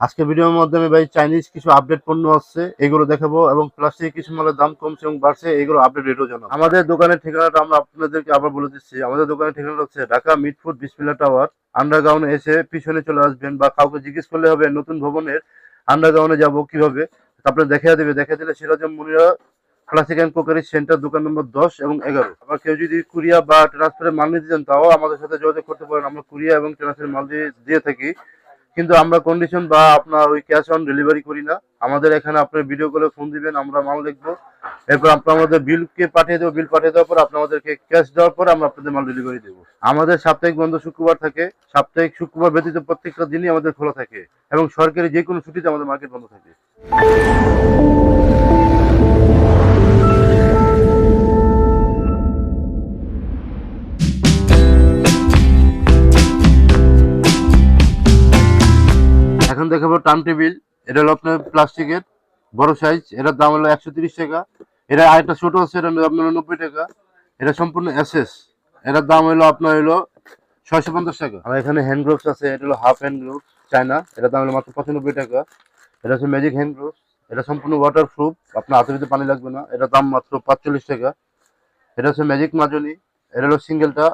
আজকে ভিডিওর মাধ্যমে ভাই চাইনিজ কিছু আপডেট পণ্য আসছে, এগুলো দেখাবো এবং প্লাস্টিক কিছু মালের দাম কমছে এবং বাড়ছে, এগুলো আপডেট রেটও জানাব। আমাদের দোকানের ঠিকানাটা আমরা আপনাদেরকে আবার বলে দিচ্ছি। আমাদের দোকানের ঠিকানাটা হচ্ছে ঢাকা মিটফুড বিসমিল্লা টাওয়ার, আন্ডারগ্রাউন্ডে এসে পিছনে চলে আসবেন বা কাউকে জিজ্ঞেস করলে হবে নতুন ভবনের আন্ডারগ্রাউন্ডে যাব কীভাবে। তারপরে দেখা দেবে, দেখা দিলে Sirajam Munira classic and crockery centre দোকান নম্বর দশ এবং এগারো। আবার কেউ যদি কুরিয়া বা ট্রান্সফারের মাল নিতে চান, তাও আমাদের সাথে যোগাযোগ করতে পারেন। আমরা কুরিয়া এবং ট্রান্সফারের মাল দিয়ে দিয়ে থাকি। কিন্তু আমরা কন্ডিশন বা আপনার ওই ক্যাশ অন ডেলিভারি করি না। আমাদের এখানে আপনার ভিডিও কলে ফোন দিবেন, আমরা মাল দেখব। এরপর আপনার আমাদের বিলকে পাঠিয়ে দেবো বিল পাঠিয়ে দেওয়ার পর আপনাদেরকে ক্যাশ দেওয়ার পর আমরা আপনাদের মাল ডেলিভারি দেবো। আমাদের সাপ্তাহিক বন্ধ শুক্রবার থাকে। সাপ্তাহিক শুক্রবার ব্যতীত প্রত্যেকটা দিনই আমাদের খোলা থাকে এবং সরকারি যে কোনো ছুটিতে আমাদের মার্কেট বন্ধ থাকে। এখন দেখাবো টার্ম টেবিল, এটা হলো আপনার প্লাস্টিকের, বড় সাইজ এটার দাম হলো একশো টাকা। এটা আরেকটা ছোট আছে, এটা আপনার নব্বই টাকা। এটা সম্পূর্ণ এসএস এটার দাম হলো আপনার হলো ছয়শো পঞ্চাশ টাকা। আর এখানে হ্যান্ড গ্লোভস আছে, এটা হলো হাফ হ্যান্ড গ্লোভস চায়না এটার দাম হলো মাত্র পঁচানব্বই টাকা। এটা হচ্ছে ম্যাজিক হ্যান্ড গ্লোভস এটা সম্পূর্ণ ওয়াটার প্রুফ আপনার হাতের ভিতরে পানি লাগবে না। এটার দাম মাত্র পাঁচচল্লিশ টাকা। এটা হচ্ছে ম্যাজিক মাজনি, এটা হলো সিঙ্গেলটা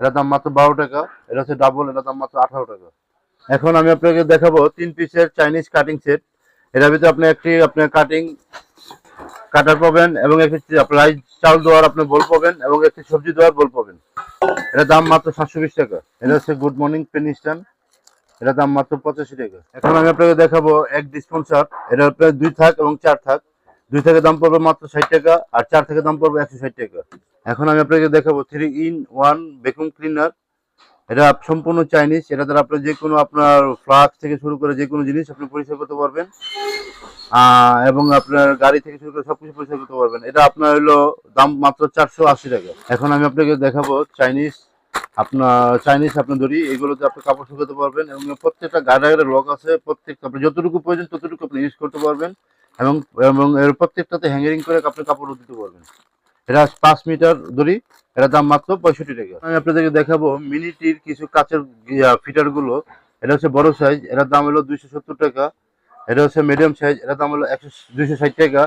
এটার দাম মাত্র বারো টাকা। এটা হচ্ছে ডাবল এটার দাম মাত্র আঠারো টাকা। এখন আমি আপনাকে দেখাবো তিন পিসের চাইনিজ কাটিং সেট এটার ভিতরে আপনি একটি আপনার কাটিং কাটার পাবেন এবং একটি রাইস চাল দেওয়ার আপনি বল পাবেন এবং একটি সবজি দেওয়ার বল পাবেন। এটার দাম মাত্র সাতশো বিশ টাকা। এটা হচ্ছে গুড মর্নিং পেনিস্টান এটার দাম মাত্র পঁচাশি টাকা। এখন আমি আপনাকে দেখাবো এক ডিসপেন্সার এটা আপনার দুই থাক এবং চার থাক। দুই থেকে দাম পড়বে মাত্র ষাট টাকা আর চার থেকে দাম পড়বে একশো ষাট টাকা। এখন আমি আপনাকে দেখাবো three in one vacuum cleaner এটা সম্পূর্ণ চাইনিজ এটা দ্বারা আপনার যে কোনো আপনার ফ্লাক্স থেকে শুরু করে যে কোনো জিনিস আপনি পরিষ্কার করতে পারবেন। এবং আপনার গাড়ি থেকে শুরু করে সবকিছু পরিষ্কার করতে পারবেন। এটা আপনার হলো দাম মাত্র চারশো আশি টাকা। এখন আমি আপনাকে দেখাবো চাইনিজ আপনার চাইনিজ আপনার দড়ি, এগুলোতে আপনি কাপড় শুকাতে পারবেন এবং প্রত্যেকটা গাড়ি লক আছে প্রত্যেকটা আপনি যতটুকু প্রয়োজন ততটুকু আপনি ইউজ করতে পারবেন এবং এবং এর প্রত্যেকটাতে হ্যাঙ্গারিং করে আপনি কাপড় দিতে পারবেন। এটা পাঁচ মিটার দড়ি এটার দাম মাত্র পঁয়ষট্টি টাকা। আমি আপনাদেরকে দেখাবো মিনিটির কিছু কাচের ফিটারগুলো এটা হচ্ছে বড় সাইজ এটার দাম হলো দুইশো সত্তর টাকা। এটা হচ্ছে মিডিয়াম সাইজ এটার দাম হলো একশো, দুইশো ষাট টাকা।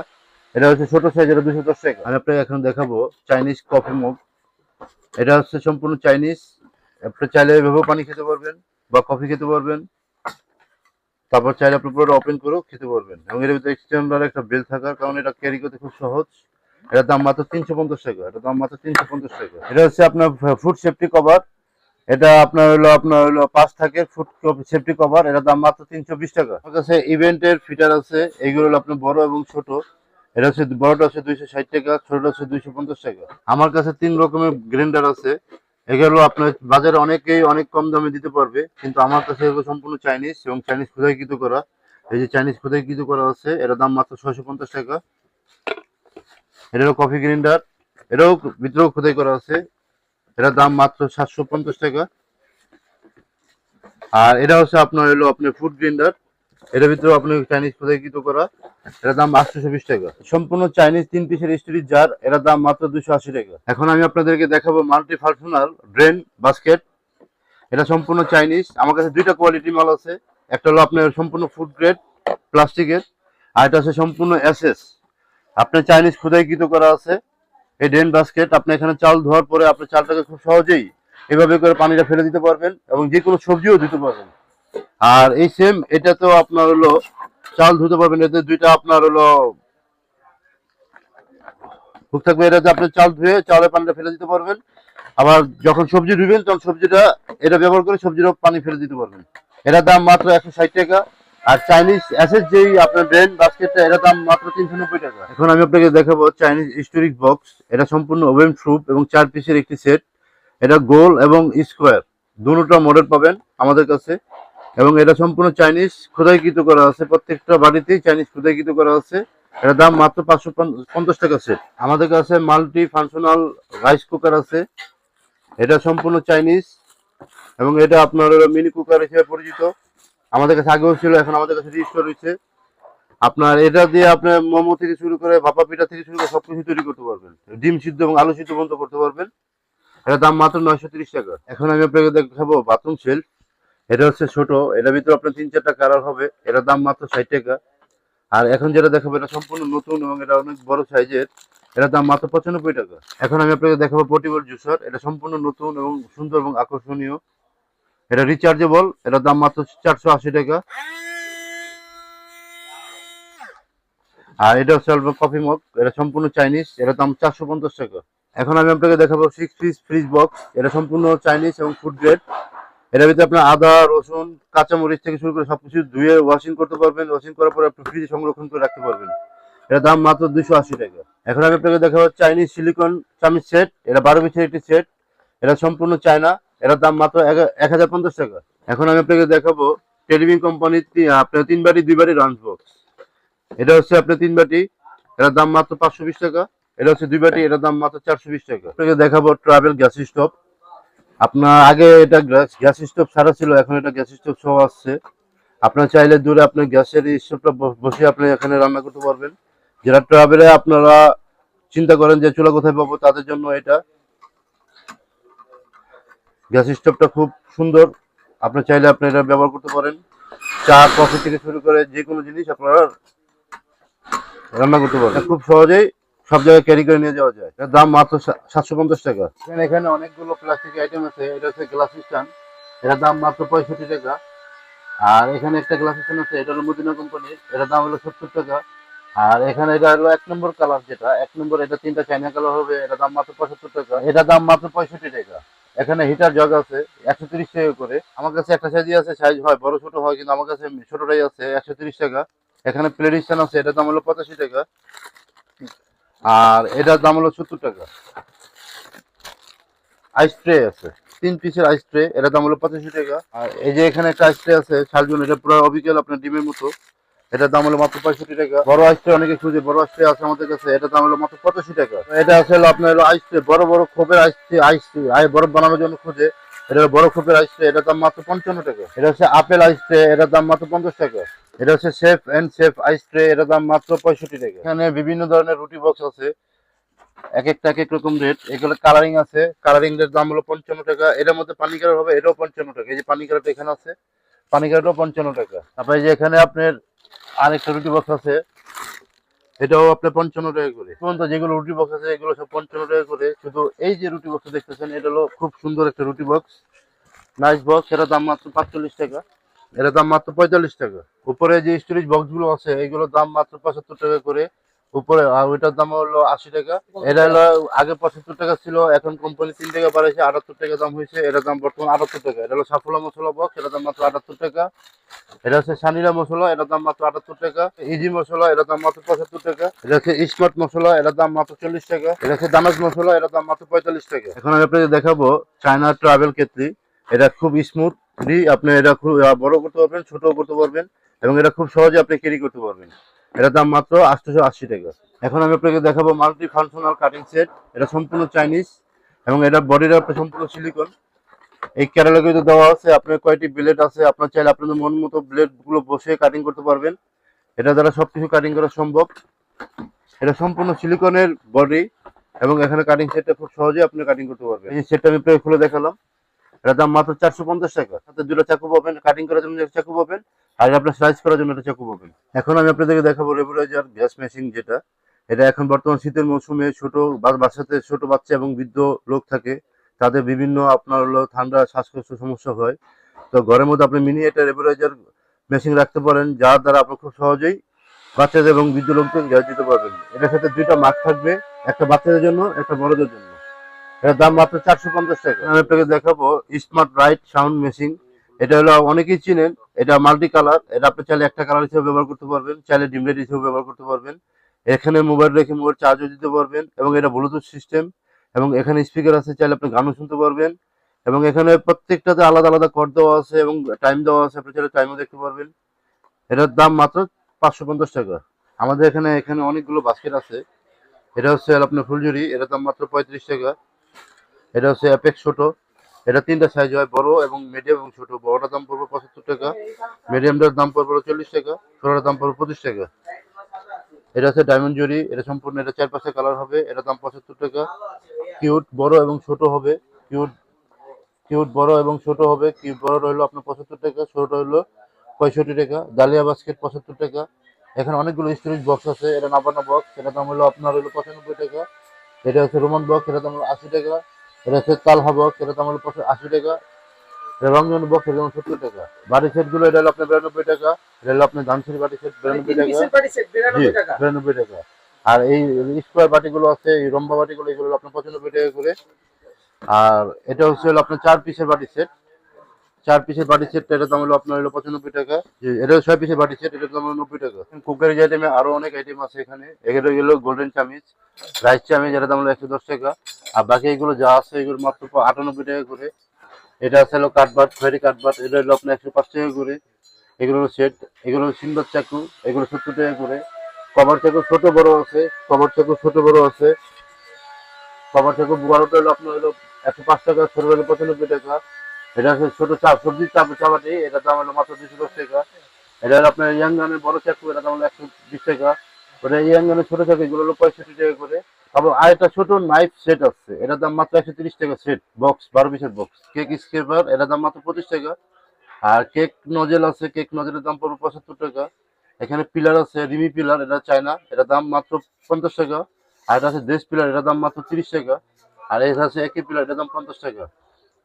এটা হচ্ছে ছোট সাইজ এটা দুশো দশ টাকা। আমি আপনাকে এখন দেখাবো চাইনিজ কফি মগ এটা হচ্ছে সম্পূর্ণ চাইনিজ আপনি চাইলে এভাবেও পানি খেতে পারবেন বা কফি খেতে পারবেন। তারপর চাইলে আপনি পুরোটা ওপেন করেও খেতে পারবেন। এবং এর ভিতরে একটা বেল থাকার কারণে এটা ক্যারি করতে খুব সহজ। এটার দাম মাত্র তিনশো পঞ্চাশ টাকা, এটার দাম মাত্র তিনশো পঞ্চাশ টাকা। এটা হচ্ছে আপনার ফুড সেফটি কভার এটা আপনার হলো আপনার হলো পাঁচ থাকের ফুড সেফটি কভার এটার দাম মাত্র তিনশো বিশ টাকা। আমার কাছে ইভেন্টের ফিটার আছে, এইগুলো হলো আপনার বড় এবং ছোট। এটা হচ্ছে, বড়টা হচ্ছে দুইশো ষাট টাকা, ছোটটা হচ্ছে দুইশো পঞ্চাশ টাকা। আমার কাছে তিন রকমের গ্রাইন্ডার আছে। এগুলো আপনার বাজারে অনেকেই অনেক কম দামে দিতে পারবে, কিন্তু আমার কাছে এগুলো সম্পূর্ণ চাইনিজ এবং চাইনিজ খোদাইকৃত করা। এই যে চাইনিজ খোদাইকৃত করা আছে, এটার দাম মাত্র ছয়শো পঞ্চাশ টাকা। এটা হলো কফি গ্রাইন্ডার এটাও ভিতরেও খোদাই করা আছে। এটার দাম মাত্র সাতশো পঞ্চাশ টাকা। আর এটা হচ্ছে আপনার হলো আপনার ফুড গ্রাইন্ডার এটার ভিতরেও আপনি চাইনিজ খোদাইকৃত করা। এটার দাম আটশোশো বিশ টাকা। সম্পূর্ণ চাইনিজ তিন পিসের স্টিলের জার এটার দাম মাত্র দুশো আশি টাকা। এখন আমি আপনাদেরকে দেখাবো মাল্টি ফাংশনাল ড্রেন বাস্কেট এটা সম্পূর্ণ চাইনিজ আমার কাছে দুইটা কোয়ালিটি মাল আছে। একটা হলো আপনার সম্পূর্ণ ফুড গ্রেড প্লাস্টিকের আর এটা হচ্ছে সম্পূর্ণ এসএস আপনার চাইনিজ খোদাইকৃত করা আছে। এই ড্রেন বাস্কেট, আপনি এখানে চাল ধোয়ার পরে আপনি চালটাকে খুব সহজেই এভাবে করে পানিটা ফেলে দিতে পারবেন এবং যে কোনো সবজিও দিতে পারবেন। আর এই সেম এটা তো আপনার হলো চাল ধুতে পারবেন, এতে দুইটা আপনার হলো হুক থাকবে, এটাতে আপনি চাল ধুয়ে চালের পানিটা ফেলে দিতে পারবেন। আবার যখন সবজি ধুবেন, তখন সবজিটা, এটা ব্যবহার করে সবজিরও পানি ফেলে দিতে পারবেন। এটার দাম মাত্র একশো ষাট টাকা। আর চাইনিজ অ্যাসেস যেই আপনার ড্রেন বাস্কেটটা এটার দাম মাত্র তিনশো নব্বই টাকা। এখন আমি আপনাকে দেখাবো চাইনিজ স্টোরিক বক্স এটা সম্পূর্ণ ওভেন প্রুফ এবং চার পিসের একটি সেট এটা গোল এবং স্কোয়ার দুটো মডেল পাবেন আমাদের কাছে। এবং এটা সম্পূর্ণ চাইনিজ খোদাইকৃত করা আছে। প্রত্যেকটা বাড়িতেই চাইনিজ খোদাইকৃত করা আছে। এটার দাম মাত্র পাঁচশো পঞ্চাশ টাকা সেট আমাদের কাছে মাল্টি ফাংশনাল রাইস কুকার আছে। এটা সম্পূর্ণ চাইনিজ এবং এটা আপনার মিনি কুকার হিসেবে পরিচিত। আমাদের কাছে আগেও ছিল, এখন আমাদের কাছে রিস্টোর হয়েছে আপনার এটা দিয়ে আপনার মোমো থেকে শুরু করে ভাপা পিঠা থেকে শুরু করে সবকিছু তৈরি করতে পারবেন। ডিম সিদ্ধ এবং আলু সিদ্ধ বন্ধ করতে পারবেন। এটার দাম মাত্র নয়শো তিরিশ টাকা। এখন আমি আপনাকে দেখাবো বাথরুম সেলফ এটা হচ্ছে ছোট, এটার ভিতরে আপনার তিন চারটা কালার হবে। এটার দাম মাত্র ষাট টাকা। আর এখন যেটা দেখাবো, এটা সম্পূর্ণ নতুন এবং এটা অনেক বড় সাইজের। এটার দাম মাত্র পঁচানব্বই টাকা। এখন আমি আপনাকে দেখাবো পোর্টেবল জুসার। এটা সম্পূর্ণ নতুন এবং সুন্দর এবং আকর্ষণীয়। এটা রিচার্জেবল এটার দাম মাত্র চারশো আশি টাকা। আর এটা হচ্ছে কফি মগ এটা সম্পূর্ণ চাইনিজ এটার দাম চারশো পঞ্চাশ টাকা। এখন আমি আপনাকে দেখাবো সিক্স পিস ফ্রিজ বক্স এটা সম্পূর্ণ চাইনিজ এবং ফুড গ্রেড এটার ভিতরে আপনার আদা, রসুন, কাঁচামরিচ থেকে শুরু করে সবকিছু ধুয়ে ওয়াশিং করতে পারবেন। ওয়াশিং করার পরে আপনি ফ্রিজে সংরক্ষণ করে রাখতে পারবেন। এটার দাম মাত্র দুশো আশি টাকা। এখন আমি আপনাকে দেখাবো চাইনিজ সিলিকন চামিজ সেট এটা বারো পিসের একটি সেট এটা সম্পূর্ণ চায়না এটার দাম মাত্র এক হাজার পঞ্চাশ টাকা। এখন আমি আপনাকে দেখাবো টেলিভিং কোম্পানির আপনার তিন বাটি, দুই বাটি রাঞ্চ বক্স এটা হচ্ছে আপনার তিন বাটি, এটার দাম মাত্র পাঁচশো বিশ টাকা। এটা হচ্ছে দুই বাটি, এটার দাম মাত্র চারশো বিশ টাকা। আপনাকে দেখাবো ট্রাভেল গ্যাস স্টোভ আপনার আগে এটা গ্যাস স্টোভ ছাড়া ছিল, এখন এটা গ্যাস স্টোভ সহ আসছে আপনার চাইলে দূরে আপনার গ্যাসের স্টোভটা বসে আপনি এখানে রান্না করতে পারবেন। যারা ট্রাভেলে আপনারা চিন্তা করেন যে চুলা কোথায় পাবো, তাদের জন্য এটা। গ্যাস স্টোভটা খুব সুন্দর। আপনি চাইলে আপনি এটা ব্যবহার করতে পারেন। চা, কফি থেকে শুরু করে যে কোনো জিনিস আপনারা রান্না করতে পারেন। খুব সহজেই সব জায়গায় ক্যারি করে নিয়ে যাওয়া যায়। এটার দাম মাত্র সাতশো পঞ্চাশ টাকা। এখানে এখানে অনেকগুলো প্লাস্টিক আইটেম আছে। এটা হচ্ছে গ্লাস স্ট্যান্ড এটার দাম মাত্র পঁয়ষট্টি টাকা। আর এখানে একটা গ্লাস স্ট্যান্ড আছে। এটা হলো মদিনা কোম্পানির এটার দাম হলো সত্তর টাকা। আর এখানে এটা হলো এক নম্বর কালার যেটা। এক নম্বর এটা তিনটা চাইনা কালার হবে। এটা দাম মাত্র পঁচাত্তর টাকা। এটা দাম মাত্র পঁয়ষট্টি টাকা। এখানে হিটার জগ আছে, একশো তিরিশ টাকা করে। আমার কাছে একটা সাইজ আছে সাইজ হয়, বড় ছোট হয়, কিন্তু আমার কাছে ছোটটাই আছে, একশো তিরিশ টাকা। এখানে প্লেট স্ট্যান্ড আছে, এটার দাম হলো পঁচাশি টাকা। আর এটার দাম হলো সত্তর টাকা। আইস ট্রে আছে, তিন পিসের আইস ট্রে এটার দাম হলো পঁচাশি টাকা। আর এই যে এখানে একটা আইস ট্রে আছে শালজন এটা পুরো অবিকেল আপনার ডিমের মতো। এটার দাম হলো মাত্র পঁয়ষট্টি টাকা। বড় আইস ট্রে অনেকে খুঁজে, বড় আইস আছে আমাদের কাছে, এটার দাম হলো মাত্র পঁচাশি টাকা। এটা আছে হলো আপনার হলো আইস ট্রে বড় বড় খোপের আইস ট্রে আইস আই বরফ বানানোর জন্য খুঁজে। এটা বড় খোপের আইস ট্রে এটার দাম মাত্র পঞ্চান্ন টাকা। এটা হচ্ছে আপেল আইস ট্রে এটার দাম মাত্র পঞ্চাশ টাকা। এটা হচ্ছে safe and safe ice tray এটার দাম মাত্র পঁয়ষট্টি টাকা। এখানে বিভিন্ন ধরনের রুটি বক্স আছে। এক একটা, এক এক রকম রেট। এগুলো কালারিং আছে। কালারিং এর দাম হলো পঞ্চান্ন টাকা। এটার মধ্যে পানি কালার হবে, এটাও পঞ্চান্ন টাকা। এই যে পানি কালারটা এখানে আছে, পানি কালারটাও পঞ্চান্ন টাকা। তারপরে যে এখানে আপনার আরেকটা রুটি বক্স আছে। এটাও আপনার পঞ্চান্ন টাকা করে। পর্যন্ত যেগুলো রুটি বক্স আছে এগুলো সব পঞ্চান্ন টাকা করে। শুধু এই যে রুটি বক্স দেখতেছেন এটা হলো খুব সুন্দর একটা রুটি বক্স নাইস বক্স এটার দাম মাত্র পাঁচচল্লিশ টাকা। এটার দাম মাত্র পঁয়তাল্লিশ টাকা। উপরে যে স্টোরেজ বক্সগুলো আছে এগুলোর দাম মাত্র পঁচাত্তর টাকা করে। উপরে, আর ওইটার দাম হলো আশি টাকা। এটা হলো আগে পঁচাত্তর টাকা ছিল, এখন কোম্পানি তিন টাকা বাড়াইছে, আটাত্তর টাকা দাম হয়েছে এটার দাম বর্তমান আটাত্তর টাকা। এটা হলো সাফলা মশলা বক্স এটার দাম মাত্র আটাত্তর টাকা। এটা হচ্ছে সানিরা মশলা এটার দাম মাত্র আটাত্তর টাকা। ইজি মশলা এটার দাম মাত্র পঁচাত্তর টাকা। এটা হচ্ছে স্মার্ট মশলা এটার দাম মাত্র চল্লিশ টাকা। এটা হচ্ছে দানাজ মশলা এটার দাম মাত্র পঁয়তাল্লিশ টাকা। এখন আমি আপনাকে দেখাবো চায়না ট্রাভেল কেটলি এটা খুব স্মুথ আপনি এটা খুব বড় করতে পারবেন ছোট করতে পারবেন, এবং এটা খুব সহজে আপনি ক্যারি করতে পারবেন। এটার দাম মাত্র আটশোশো আশি টাকা। এখন আমি আপনাকে দেখাবো মাল্টি ফাংশনাল কাটিং সেট এটা সম্পূর্ণ চাইনিজ এবং এটা বডিটা সম্পূর্ণ সিলিকন এই ক্যাটালগে তো দেওয়া আছে, আপনার কয়টি ব্লেড আছে, আপনার চাইলে আপনাদের মন মতো ব্লেডগুলো বসে কাটিং করতে পারবেন। এটা দ্বারা সবকিছু কাটিং করা সম্ভব। এটা সম্পূর্ণ সিলিকনের বডি এবং এখানে কাটিং সেটটা খুব সহজে আপনি কাটিং করতে পারবেন। এই সেটটা আমি আপনাকে খুলে দেখালাম। এটার দাম মাত্র চারশো পঞ্চাশ টাকা। সাথে দুটো চাকু পাবেন কাটিং করার জন্য চাকু পাবেন, আর আপনার সাইজ করার জন্য একটা চাকু পাবেন। এখন আমি আপনাদেরকে দেখাবো রেগুলাইজার গ্যাস মেশিন যেটা। এটা এখন বর্তমান শীতের মৌসুমে ছোট বাচ্চাতে ছোট বাচ্চা এবং বৃদ্ধ লোক থাকে, তাদের বিভিন্ন আপনার হলো ঠান্ডা, শ্বাসকষ্ট সমস্যা হয়। তো ঘরের মধ্যে আপনি মিনি একটা রেগুলাইজার মেশিন রাখতে পারেন, যার দ্বারা আপনি খুব সহজেই বাচ্চাদের এবং বৃদ্ধ লোকদের গ্যাস দিতে পারবেন। এটার সাথে দুইটা মাস্ক থাকবে, একটা বাচ্চাদের জন্য, একটা বড়দের জন্য। এটার দাম মাত্র চারশো পঞ্চাশ টাকা। আমি আপনাকে দেখাবো স্মার্ট রাইট সাউন্ড মেশিন এটা হলো, অনেকেই চিনেন, এটা মাল্টি কালার এটা আপনি চাইলে একটা কালার হিসেবে ব্যবহার করতে পারবেন, চাইলে ডিম লাইট হিসেবে ব্যবহার করতে পারবেন। এখানে মোবাইল রেখে মোবাইল চার্জও দিতে পারবেন, এবং এটা ব্লুটুথ সিস্টেম এবং এখানে স্পিকার আছে, চাইলে আপনি গানও শুনতে পারবেন, এবং এখানে প্রত্যেকটাতে আলাদা আলাদা কর দেওয়া আছে, এবং টাইম দেওয়া আছে, আপনি চাইলে টাইমও দেখতে পারবেন। এটার দাম মাত্র পাঁচশো পঞ্চাশ টাকা। আমাদের এখানে এখানে অনেকগুলো বাস্কেট আছে। এটা হচ্ছে আপনার ফুলঝুরি, এটার দাম মাত্র পঁয়ত্রিশ টাকা। এটা হচ্ছে অ্যাপেক্স ছোট। এটা তিনটা সাইজ হয়, বড় এবং মিডিয়াম এবং ছোট। বড়টার দাম পড়বে পঁচাত্তর টাকা মিডিয়ামটার দাম পড়বে চল্লিশ টাকা, ছোটটার দাম পড়বে পঁচিশ টাকা। এটা হচ্ছে ডায়মন্ড জুরি এটা সম্পূর্ণ এটা চার পাঁচটা কালার হবে, এটার দাম পঁচাত্তর টাকা। কিউট বড় এবং ছোট হবে। কিউট কিউট বড় এবং ছোট হবে। কিউট বড় রইল আপনার পঁচাত্তর টাকা, ছোট হইল পঁয়ষট্টি টাকা। ডালিয়া বাস্কেট পঁচাত্তর টাকা। এখানে অনেকগুলো স্টোরেজ বক্স আছে, এটা নাবানা বক্স এটা দাম হলো আপনার হলো পঁচানব্বই টাকা। এটা হচ্ছে রোমান বক্স এটা দাম হলো আশি টাকা। এটা হচ্ছে তালহা বক্স এটা পঁচা- আশি টাকা। এটা রংজন বক্স এটা সত্তর টাকা। বাড়ি সেটগুলো এটা হলো আপনার বিরানব্বই টাকা। এটা হলো আপনার ধানসির বাড়ি সেট বিরানব্বই টাকা। জি বিরানব্বই টাকা। আর এই স্কোয়ার বাটিগুলো আছে এই রম্বা বাটিগুলো এগুলো আপনার পঁচানব্বই টাকা করে। আর এটা হচ্ছে হলো আপনার চার পিসের বাটি সেট চার পিসের বাটি সেট এটার দাম হলো আপনার হলো পঁচানব্বই টাকা। এটা ছয় পিসের বাটি সেট এটার দাম হলো নব্বই টাকা। কুকারের আইটেমে আরও অনেক আইটেম আছে এখানে। এগুলো গেলো গোল্ডেন চামিচ রাইস চামিচ এটার দাম হলো একশো দশ টাকা। আর বাকি এগুলো যা আছে এগুলো মাত্র আটানব্বই টাকা করে। এটা আছে হলো কাঠবাট ফেরি কাঠবাট এটা হলো আপনার একশো পাঁচ টাকা করে। এগুলো হলো সেট এগুলো হলো সিন্দর চাকু এগুলো সত্তর টাকা করে। কভার চাকু ছোট বড় আছে কভার চাকু ছোট বড় আছে। কভার চাকু বড়টা হলো আপনার হলো একশো পাঁচ টাকা ছোট হলো পঁচানব্বই টাকা। এটা হচ্ছে ছোট চাপ সবজির চাপ চাপাটি এটা দাম হলো মাত্র দুশো দশ টাকা। এটা আপনার ইয়াঙ্গানের বড় চাকু এটার দাম হলো একশো বিশ টাকা। ওটা ইয়াঙ্গানের ছোট চাকু এগুলো হলো পঁয়ষট্টি টাকা করে। তারপর আরেকটা ছোট নাইফ সেট আছে, এটার দাম মাত্র একশো তিরিশ টাকা সেট বক্স বারো পিসের বক্স কেক স্কেপার এটার দাম মাত্র পঁচিশ টাকা। আর কেক নজেল আছে কেক নজেলের দাম পড়বে পঁচাত্তর টাকা। এখানে পিলার আছে, রিমি পিলার এটা চায়না, এটার দাম মাত্র পঞ্চাশ টাকা। আর এটা আছে দেশ পিলার এটার দাম মাত্র তিরিশ টাকা। আর এটা আছে একই পিলার এটার দাম পঞ্চাশ টাকা।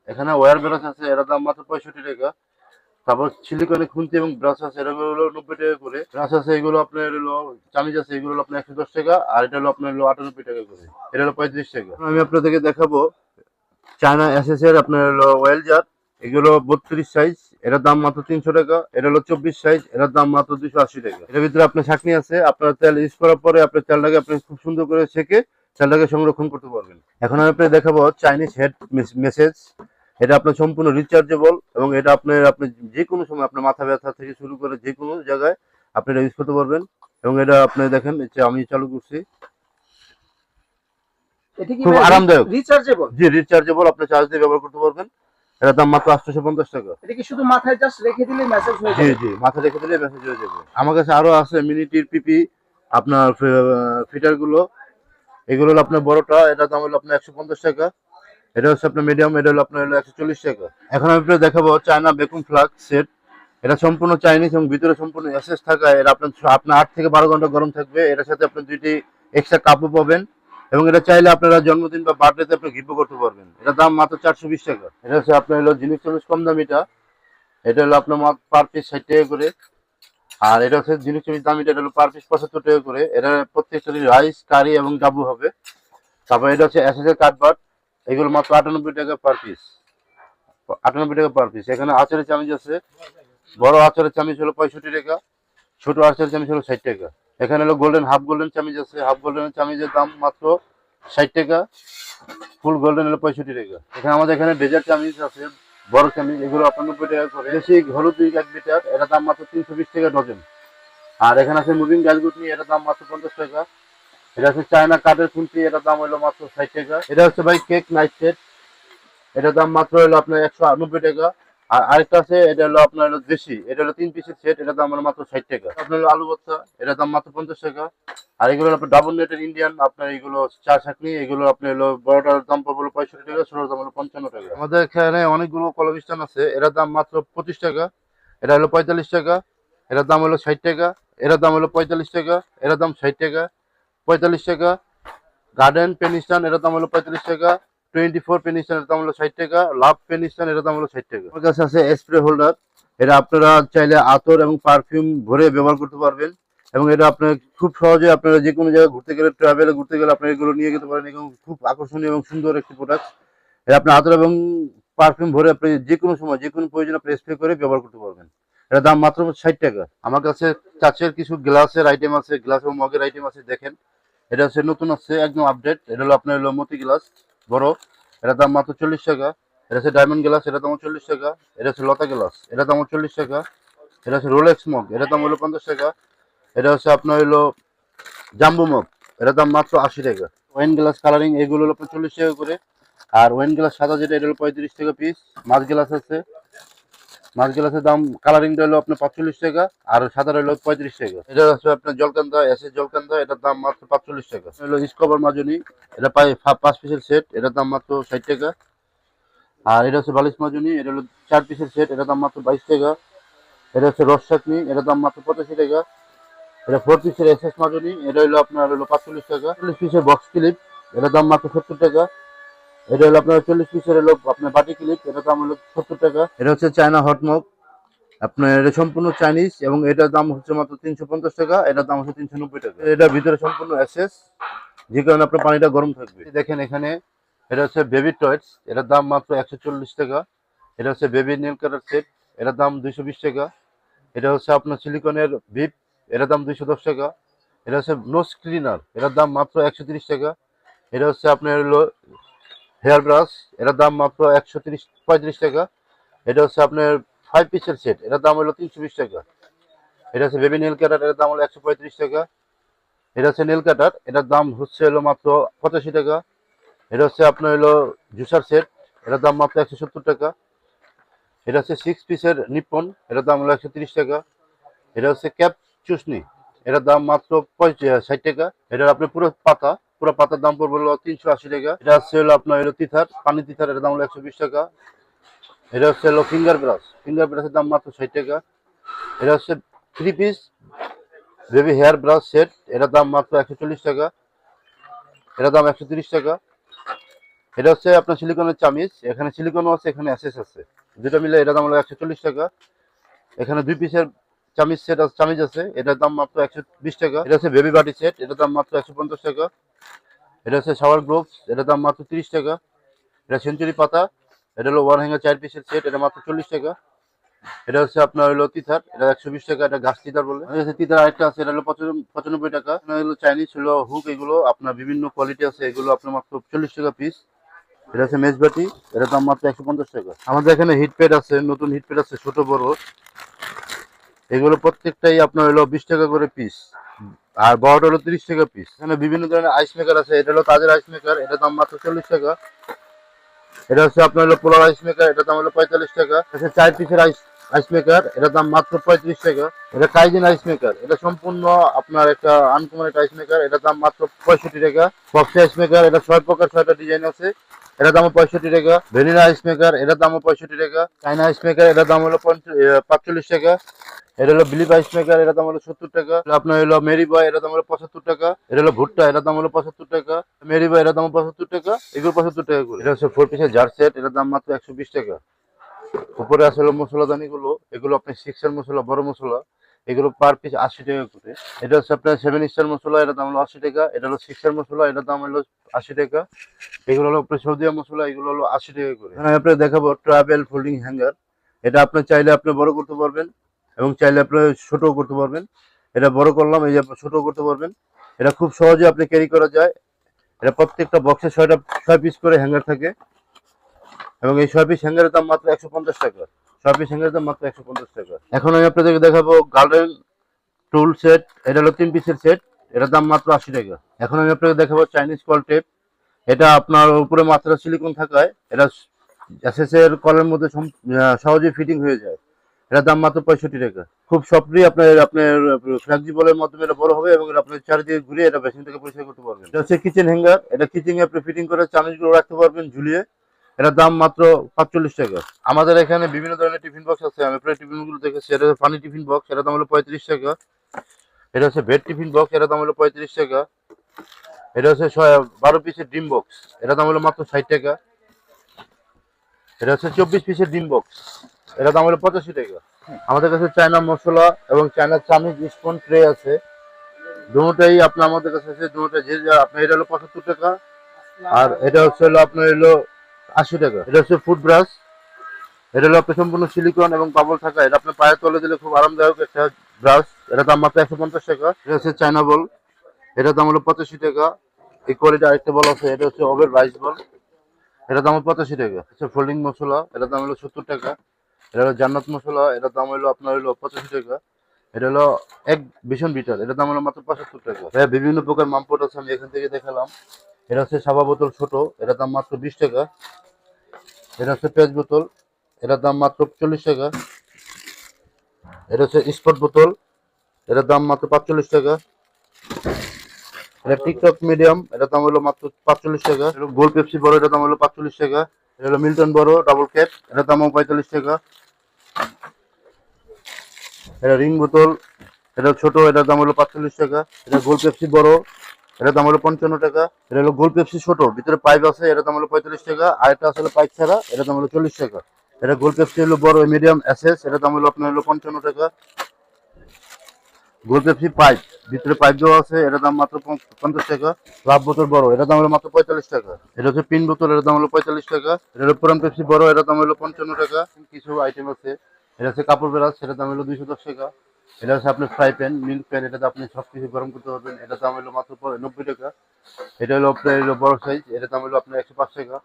এখানে ওয়ার ব্রাশ আছে এটার দাম মাত্র পঁয়ষট্টি টাকা। তারপর সিলিকনে খুন্তি এবং ব্রাশ আছে এটা হলো নব্বই টাকা করে। ব্রাশ আছে, এগুলো আপনার হলো, চামিচ আছে, এগুলো হলো আপনার একশো দশ টাকা, আর এটা হলো আপনার হলো আটানব্বই টাকা করে। এটা হলো পঁয়ত্রিশ টাকা। আমি আপনাদেরকে দেখাবো চায়না এসএস এর আপনার হলো ওয়েল জার এগুলো বত্রিশ সাইজ এটার দাম মাত্র তিনশো টাকা, এটা হলো চব্বিশ সাইজ এটার দাম মাত্র দুশো আশি টাকা। এটার ভিতরে আপনার ছাকনি আছে, আপনার তেল ইউজ করার পরে আপনার তেলটাকে আপনি খুব সুন্দর করে ছেঁকে তেলটাকে সংরক্ষণ করতে পারবেন। এখন আমি আপনাকে দেখাবো চাইনিজ হেড মেসেজ এটা আপনার সম্পূর্ণ রিচার্জেবল এবং এটা আপনার আপনি যে কোনো সময় আপনার মাথা ব্যথা থেকে শুরু করে যে কোনো জায়গায় আপনি এটা ইউজ করতে পারবেন। এবং এটা আপনি দেখেন এই আমি চালু করছি। এটা কি খুব আরামদায়ক। রিচার্জেবল জি রিচার্জেবল আপনি চার্জ দিয়ে ব্যবহার করতে পারবেন। এটার দাম মাত্র আটশোশো পঞ্চাশ টাকা। এটা কি শুধু মাথায় জাস্ট রেখে দিলে মেসেজ হয়ে জি যাবে? জি মাথা রেখে দিলে মেসেজ হয়ে যাবে। আমার কাছে আরও আছে মিনিটির পিপি আপনার ফিটারগুলো এগুলো হলো আপনার বড়টা এটার দাম হলো আপনার একশো পঞ্চাশ টাকা। এটা হচ্ছে আপনার মিডিয়াম এটা হলো আপনার হলো একশো চল্লিশ টাকা। এখন আমি আপনাকে দেখাবো চায়না বেকুম ফ্লাগ সেট এটা সম্পূর্ণ চাইনিজ এবং ভিতরে সম্পূর্ণ এসএস থাকা এটা আপনার আপনার আট থেকে বারো ঘণ্টা গরম থাকবে। এটার সাথে আপনার দুইটি এক্সট্রা কাপও পাবেন। এবং এটা চাইলে আপনারা জন্মদিন বা বার্থডেতে আপনি গিফট করতে পারবেন। এটা দাম মাত্র চারশো বিশ টাকা। এটা হচ্ছে আপনার হলো জিনিস চল্লিশ কম দাম এটা। এটা হলো আপনার পার পিস ষাট টাকা করে। আর এটা হচ্ছে জিনিস চল্লিশ দাম এটা হলো পার পিস পঁচাত্তর টাকা করে। এটা প্রত্যেকটা রাইস কারি এবং ডাবু হবে। তারপর এটা হচ্ছে এস এস এর কাঠবাট এগুলো মাত্র আটানব্বই টাকা পার পিস আটানব্বই টাকা পার পিস এখানে আচারের চামিচ আছে। বড় আচারের চামিচ হলো পঁয়ষট্টি টাকা। ছোট আচারের চামিচ হলো ষাট টাকা। এখানে হলো গোল্ডেন হাফ গোল্ডেন চামিচ আছে। হাফ গোল্ডেন চামিচের দাম মাত্র ষাট টাকা। ফুল গোল্ডেন হলো পঁয়ষট্টি টাকা। এখানে আমাদের এখানে ডেজার্ট চামিচ আছে, বড় চামিচ। এগুলো আটানব্বই টাকা করে। দেশি হলুদ দুই এক লিটার এটা দাম মাত্র তিনশো বিশ টাকা ডজন আর এখানে আছে মুভিং গ্যাসগুটনি এটার দাম মাত্র পঞ্চাশ টাকা। এটা হচ্ছে চায়না কাঠের খুন্তি, এটার দাম হলো মাত্র ষাট টাকা। এটা হচ্ছে ভাই কেক নাইট সেট। এটার দাম মাত্র হলো আপনার একশো নব্বই টাকা। আর আরেকটা আছে, এটা হলো আপনার হলো দেশি। এটা হলো তিন পিসের সেট, এটার দাম হলো মাত্র ষাট টাকা। আপনার হলো আলু ভর্তা, এটার দাম মাত্র পঞ্চাশ টাকা। আর এগুলো আপনার ডাবল নেটের ইন্ডিয়ান, আপনার এগুলো চা চাটনি, এগুলো আপনার হলো বড়টার দাম পড়বে পঁয়ষট্টি টাকা ছোটোর দাম হলো পঞ্চান্ন টাকা। আমাদের এখানে অনেকগুলো কলম স্ট্যান্ড আছে, এটার দাম মাত্র পঁচিশ টাকা। এটা হলো পঁয়তাল্লিশ টাকা, এটার দাম হলো ষাট টাকা। এটার দাম হলো পঁয়তাল্লিশ টাকা, এটার দাম ষাট টাকা। পঁয়তাল্লিশ টাকা। গার্ডেন পেন স্ট্যান্ড এটার দাম হলো পঁয়তাল্লিশ টাকা। টোয়েন্টি ফোর পেন স্ট্যান্ডের দাম হলো ষাট টাকা। লাভ পেন স্ট্যান্ড এটার দাম হলো ষাট টাকা। আমার কাছে আছে স্প্রে হোল্ডার এটা আপনারা চাইলে আতর এবং পারফিউম ভরে ব্যবহার করতে পারবেন। এবং এটা আপনার খুব সহজে আপনারা যে কোনো জায়গায় ঘুরতে গেলে ট্রাভেলে ঘুরতে গেলে আপনারা এগুলো নিয়ে যেতে পারেন। এবং খুব আকর্ষণীয় এবং সুন্দর একটি প্রোডাক্ট এটা আপনার আতর এবং পারফিউম ভরে আপনি যে কোনো সময় যে কোনো প্রয়োজন আপনি স্প্রে করে ব্যবহার করতে পারবেন। এটার দাম মাত্র ষাট টাকা। আমার কাছে কাচের কিছু গ্লাসের আইটেম আছে গ্লাস এবং মগের আইটেম আছে দেখেন। এটা হচ্ছে নতুন আছে, একদম আপডেট এটা হলো আপনার হলো মতি গ্লাস বড়। এটার দাম মাত্র চল্লিশ টাকা। এটা হচ্ছে ডায়মন্ড গ্লাস এটার দাম চল্লিশ টাকা। এটা হচ্ছে লতা গ্লাস এটা দাম চল্লিশ টাকা। এটা হচ্ছে রোলেক্স মগ এটার দাম হলো পঞ্চাশ টাকা। এটা হচ্ছে আপনার হলো জাম্বু মগ এটার দাম মাত্র আশি টাকা। ওয়াইন গ্লাস কালারিং এগুলো হলো চল্লিশ টাকা করে। আর ওয়াইন গ্লাস সাদা যেটা, এটা হলো পঁয়ত্রিশ টাকা পিস মাছ গ্লাস আছে। মাছ গ্লাসের দাম কালারিংটা হলো আপনার পাঁচচল্লিশ টাকা আর সাদা হলো পঁয়ত্রিশ টাকা। এটা হচ্ছে আপনার জলকান্দা এসে জলকান্দা এটার দাম মাত্র পাঁচচল্লিশ টাকা। হলো স্কোভার মাজনি এটা পাই পাঁচ পিসের সেট এটার দাম মাত্র ষাট টাকা। আর এটা হচ্ছে বালিশ মাজুনি এটা হলো চার পিসের সেট এটার দাম মাত্র বাইশ টাকা। এটা হচ্ছে রস চাটনি এটার দাম মাত্র পঁচাশি টাকা। এটা ফোর পিসের এস এস মাজুনি এটা হলো আপনার হলো পাঁচচল্লিশ টাকা। চল্লিশ পিসের বক্স ক্লিপ এটার দাম মাত্র সত্তর টাকা। এটা হলো আপনার চল্লিশ পিসের হলো আপনার বাটি ক্লিপ এটা দাম হলো সত্তর টাকা। এটা হচ্ছে চায়না হটমগ আপনার এটা সম্পূর্ণ চাইনিজ এবং এটার দাম হচ্ছে মাত্র তিনশো পঞ্চাশ টাকা এটার দাম হচ্ছে তিনশো নব্বই টাকা। এটার ভিতরে সম্পূর্ণ অ্যাসেস যে কারণে আপনার পানিটা গরম থাকবে। দেখেন এখানে এটা হচ্ছে বেবি টয়েস এটার দাম মাত্র একশো চল্লিশ টাকা। এটা হচ্ছে বেবি নীল কালার সেট এটার দাম দুইশো বিশ টাকা। এটা হচ্ছে আপনার সিলিকনের ভিপ এটার দাম দুইশো দশ টাকা। এটা হচ্ছে নোজ ক্লিনার এটার দাম মাত্র একশো তিরিশ টাকা। এটা হচ্ছে আপনার হলো হেয়ার ব্রাশ, এটার দাম মাত্র একশো তিরিশ, পঁয়ত্রিশ টাকা। এটা হচ্ছে আপনার ফাইভ পিসের সেট এটার দাম হলো তিনশো বিশ টাকা। এটা হচ্ছে বেবি নেল কাটার এটার দাম হলো একশো পঁয়ত্রিশ টাকা। এটা হচ্ছে নেল কাটার এটার দাম হচ্ছে হলো মাত্র পঁচাশি টাকা। এটা হচ্ছে আপনার হলো জুসার সেট এটার দাম মাত্র একশো সত্তর টাকা। এটা হচ্ছে সিক্স পিসের নিপন এটার দাম হলো একশো তিরিশ টাকা। এটা হচ্ছে ক্যাপ চুসনি এটার দাম মাত্র ষাট টাকা। এটার আপনি পুরো পাতা পুরো পাতার দাম পড়বে হলো তিনশো আশি টাকা। এটা হচ্ছে হলো আপনার হলো তিথার পানি তিথার এটার দাম হলো একশো বিশ টাকা। এটা হচ্ছে হলো ফিঙ্গার ব্রাশ ফিঙ্গার ব্রাশের দাম মাত্র ষাট টাকা। এটা হচ্ছে three piece baby hair brush set এটার দাম মাত্র একশো চল্লিশ টাকা। এটার দাম একশো তিরিশ টাকা। এটা হচ্ছে আপনার সিলিকনের চামিচ। এখানে সিলিকনও আছে, এখানে অ্যাসেস আছে। দুটো মিলে এটার দাম হলো একশো চল্লিশ টাকা। এখানে দুই পিসের চামিচ সেট চামিচ আছে। এটার দাম মাত্র একশো বিশ টাকা। এটা হচ্ছে বেবি বাটি সেট এটার দাম মাত্র একশো পঞ্চাশ টাকা। এটা হচ্ছে শাওয়ার গ্লোভস এটার দাম মাত্র তিরিশ টাকা। এটা সেঞ্চুরি পাতা, এটা হলো ওয়ান হ্যাঙ্গার চার পিসের সেট, এটা মাত্র চল্লিশ টাকা। এটা হচ্ছে আপনার হলো তিথার এটা একশো বিশ টাকা, এটা গাছ তিতার বলে। এটা তিতার আরেকটা আছে, এটা হলো পঁচানব্বই টাকা। এটা হলো চাইনিজ, হলো হুক, এগুলো আপনার বিভিন্ন কোয়ালিটি আছে, এগুলো আপনার মাত্র চল্লিশ টাকা পিস। এটা হচ্ছে মেজবাটি এটার দাম মাত্র একশো পঞ্চাশ টাকা। আমাদের এখানে হিট প্যাড আছে, নতুন হিট প্যাড আছে, ছোট বড়। এগুলো প্রত্যেকটাই আপনার হলো বিশ টাকা করে পিস। আর বড়টা হলো তিরিশ টাকা পিস এখানে বিভিন্ন ধরনের আইস মেকার আছে। এটা হলো তাজের আইস মেকার এটার দাম মাত্র চল্লিশ টাকা। এটা হচ্ছে আপনার হলো পোলার আইস মেকার এটার দাম হলো পঁয়তাল্লিশ টাকা। এটা চার পিসের আইস আইস মেকার এটার দাম মাত্র পঁয়ত্রিশ টাকা। এটা কাইজেন আইস মেকার এটা সম্পূর্ণ আপনার একটা আনকমন একটা আইস মেকার এটার দাম মাত্র পঁয়ষট্টি টাকা। ফক্সি আইস মেকার এটা ছয় প্রকার ছয়টা ডিজাইন আছে। এটার দাম পঁয়ষট্টি টাকা। ভ্যানিলা আইস মেকার এটার দামও পঁয়ষট্টি টাকা। চাইনা আইস মেকার এটার দাম হলো পাঁচচল্লিশ টাকা। এটা হলো বিলিপ আইস মেকার এটার দাম হলো সত্তর টাকা। আপনার হলো মেরি বয় এটার দাম হলো পঁচাত্তর টাকা। এটা হলো ভুট্টা এটার দাম হলো পঁচাত্তর টাকা। মেরি বয় এটার দাম পঁচাত্তর টাকা। এগুলো পঁচাত্তর টাকা এটা হচ্ছে ফোর পিসের জার সেট এটার দাম মাত্র একশো বিশ টাকা। উপরে আসলে মশলাদানি গুলো এগুলো আপনি সিক্সের মশলা, বড় মশলা। এগুলো পার পিস আশি টাকা করে। এটা হচ্ছে আপনার সেভেন স্টার মশলা এটার দাম হলো আশি টাকা। এটা হলো সিক্সের মশলা এটার দাম হলো আশি টাকা। এগুলো হলো আপনার সৌদিয়া মশলা, এগুলো হলো আশি টাকা করে। এখানে আপনার দেখাবো ট্রাভেল ফোল্ডিং হ্যাঙ্গার এটা আপনি চাইলে আপনি বড় করতে পারবেন এবং চাইলে আপনি ছোটও করতে পারবেন। এটা বড় করলাম, এই যে ছোটও করতে পারবেন। এটা খুব সহজে আপনি ক্যারি করা যায়। এটা প্রত্যেকটা বক্সে ছয়টা, ছয় পিস করে হ্যাঙ্গার থাকে। এবং এই ছয় পিস হ্যাঙ্গারের দাম মাত্র একশো পঞ্চাশ টাকা। পিস হ্যাঙ্গারের দাম মাত্র একশো পঞ্চাশ টাকা। এখন আমি আপনাদেরকে দেখাবো গার্ডেন টুল সেট, এটা হলো তিন পিসের সেট, এটার দাম মাত্র আশি টাকা। এখন আমি আপনাকে দেখাবো চাইনিজ কল টেপ, এটা আপনার উপরে মাত্রা সিলিকন থাকায়, এটা এসএস কলের মধ্যে সহজেই ফিটিং হয়ে যায়। এটার দাম মাত্র পঁয়ষট্টি টাকা। খুব সফটলি আপনার আপনার ফ্লেক্সিবলের মাধ্যমে এটা বড় হবে এবং আপনার চারিদিকে ঘুরে এটা বেসিন থেকে পরিষ্কার করতে পারবেন। এটা হচ্ছে কিচেন হ্যাঙ্গার এটা কিচেনে আপনি ফিটিং করে চামিচগুলো রাখতে পারবেন ঝুলিয়ে। এটার দাম মাত্র পাঁচচল্লিশ টাকা। আমাদের এখানে বিভিন্ন ধরনের টিফিন বক্স আছে। আমি প্রায় টিফিনগুলো দেখেছি। এটা হচ্ছে পানি টিফিন বক্স। এটার দাম হলো পঁয়ত্রিশ টাকা। এটা হচ্ছে ভেট টিফিন বক্স। এটার দাম হলো পঁয়ত্রিশ টাকা। এটা হচ্ছে বারো পিসের ডিম বক্স। এটার দাম হলো মাত্র ষাট টাকা। এটা হচ্ছে চব্বিশ পিসের ডিম বক্স। এটার দাম হলো পঁচাশি টাকা। আমাদের কাছে চায়না মশলা এবং চায়না চামিচ স্পুন ট্রে আছে। দুটোটাই আপনার আমাদের কাছে আছে। দুটোটা যে, আপনার এটা হলো পঁচাত্তর টাকা। আর এটা হচ্ছে হলো আপনার হলো আশি টাকা। এটা হচ্ছে ফুড ব্রাশ এটা হলো সম্পূর্ণ সিলিকন এবং বাবল থাকা। এটা আপনার পায়ের তলে দিলে খুব আরামদায়ক একটা ব্রাশ এটা দাম মাত্র একশো পঞ্চাশ টাকা। এটা হচ্ছে চায়না বল এটার দাম হলো পঁচাশি টাকা। এই কোয়ালিটি আরেকটা বল আছে। এটা হচ্ছে ওভের রাইস বল এটার দাম পঁচাশি টাকা। হচ্ছে ফোল্ডিং মশলা। এটার দাম হলো সত্তর টাকা। এটা হলো জান্নাত মশলা। এটার দাম হলো আপনার হলো পঁচাশি টাকা। এটা হলো এক ভীষণ বিটার এটার দাম হলো মাত্র পঁচাত্তর টাকা। হ্যাঁ বিভিন্ন প্রকার মামপট আছে। আমি এখান থেকে দেখালাম। এটা হচ্ছে সাবা বোতল ছোট, এটার দাম মাত্র বিশ টাকা। এটা হচ্ছে পেঁয়াজ বোতল, এটার দাম মাত্র চল্লিশ টাকা। এটা হচ্ছে স্পট বোতল, এটার দাম মাত্র পাঁচচল্লিশ টাকা। এটা টিকটক মিডিয়াম, এটার দাম হলো মাত্র পাঁচচল্লিশ টাকা। এটা গোল পেপসি বড়, এটার দাম হলো পাঁচচল্লিশ টাকা। এটা হলো মিল্টন বড়, ডাবল ক্যাপ এটা দাম পঁয়তাল্লিশ টাকা। এটা রিং বোতল, এটা ছোট, এটার দাম হলো পাঁচচল্লিশ টাকা। এটা গোল পেপসি বড় এটার দাম হলো পঞ্চান্ন টাকা, এটা হলো গোল পেপসি ছোট, ভিতরে পাইপ আছে এটার দাম হলো পঁয়তাল্লিশ টাকা আর একটা আছে হলো পাইপ ছাড়া এটার দাম হলো চল্লিশ টাকা। এটা গোল পেপসি হলো বড় মিডিয়াম এসএস এটার দাম হলো আপনার হলো পঞ্চান্ন টাকা। গোল পেপসি পাইপ ভিতরে পাইপ দেওয়া আছে এটার দাম মাত্র পঞ্চাশ টাকা লাভ বোতল বড় এটার দাম হলো মাত্র পঁয়তাল্লিশ টাকা। এটা হচ্ছে পিন বোতল এটার দাম হলো পঁয়তাল্লিশ টাকা। এটা হলো পুরান পেপসি বড় এটার দাম হলো পঞ্চান্ন টাকা। কিছু আইটেম আছে, এটা হচ্ছে কাপড় বেরাস সেটার দাম হলো দুইশো দশ টাকা। এটা হচ্ছে আপনার ফ্রাই প্যান মিল্ক প্যান এটাতে আপনি সব কিছু গরম করতে পারবেন। এটা দাম হলো মাত্র নব্বই টাকা। এটা হলো আপনার হলো বড় সাইজ এটা দাম হলো আপনার একশো পাঁচ টাকা।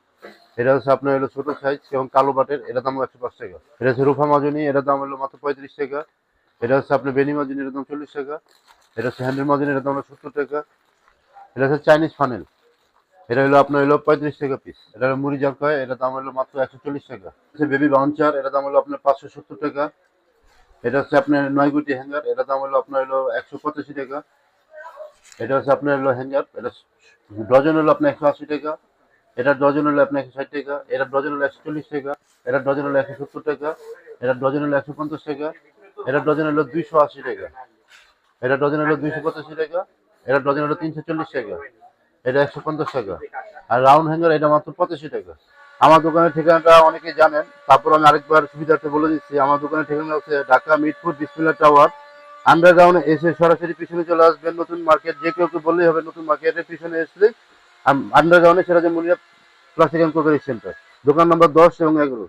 এটা হচ্ছে আপনার হলো ছোট সাইজ এবং কালো বাটের এটার দাম একশো পাঁচ টাকা। এটা হচ্ছে রুফা মাজনি, এটা দাম হলো মাত্র পঁয়ত্রিশ টাকা। এটা হচ্ছে আপনার বেনি মাজনি এটার দাম চল্লিশ টাকা। এটা হচ্ছে হ্যান্ডেল মাজনি এটার দাম হলো সত্তর টাকা। এটা হচ্ছে চাইনিজ ফানেল এটা হলো আপনার হলো পঁয়ত্রিশ টাকা পিস এটা হলো মুড়ি জাল কয় এটার দাম হলো মাত্র একশো চল্লিশ টাকা। বেবি বাউন্সার এটার দাম হলো আপনার পাঁচশো সত্তর টাকা। এটা হচ্ছে আপনার নয় গুটি হ্যাঙ্গার এটার দাম হলো আপনার হলো একশো পঁচাশি টাকা। এটা হচ্ছে আপনার হলো হ্যাঙ্গার এটা ডজন হলো আপনার একশো আশি টাকা। এটা ডজন হলো আপনার একশো ষাট টাকা। এটা ডজন হলো একশো চল্লিশ টাকা। এটা ডজন হলো একশো সত্তর টাকা। এটা ডজন হলো একশো পঞ্চাশ টাকা। এটা ডজন হলো দুইশো আশি টাকা। এটা ডজন হলো দুইশো পঁচাশি টাকা। এটা ডজন হলো তিনশো চল্লিশ টাকা। এটা একশো পঞ্চাশ টাকা। আর রাউন্ড হ্যাঙ্গার এটা মাত্র পঁচাশি টাকা। আমার দোকানের ঠিকানাটা অনেকে জানেন। তারপর আমি আরেকবার সুবিধার্থে বলে দিচ্ছি, আমার দোকানের ঠিকানা হচ্ছে ঢাকা মিটপুর বিসমিল্লা টাওয়ার। আন্ডারগ্রাউন্ডে এসে সরাসরি পিছনে চলে আসবেন নতুন মার্কেট যে কেউ বললেই হবে নতুন মার্কেটের পিছনে এসলে আন্ডারগ্রাউন্ডে সেটা যে মূল্য প্লাস্টিক অ্যান্ড সেন্টার দোকান নম্বর দশ এবং এগারো।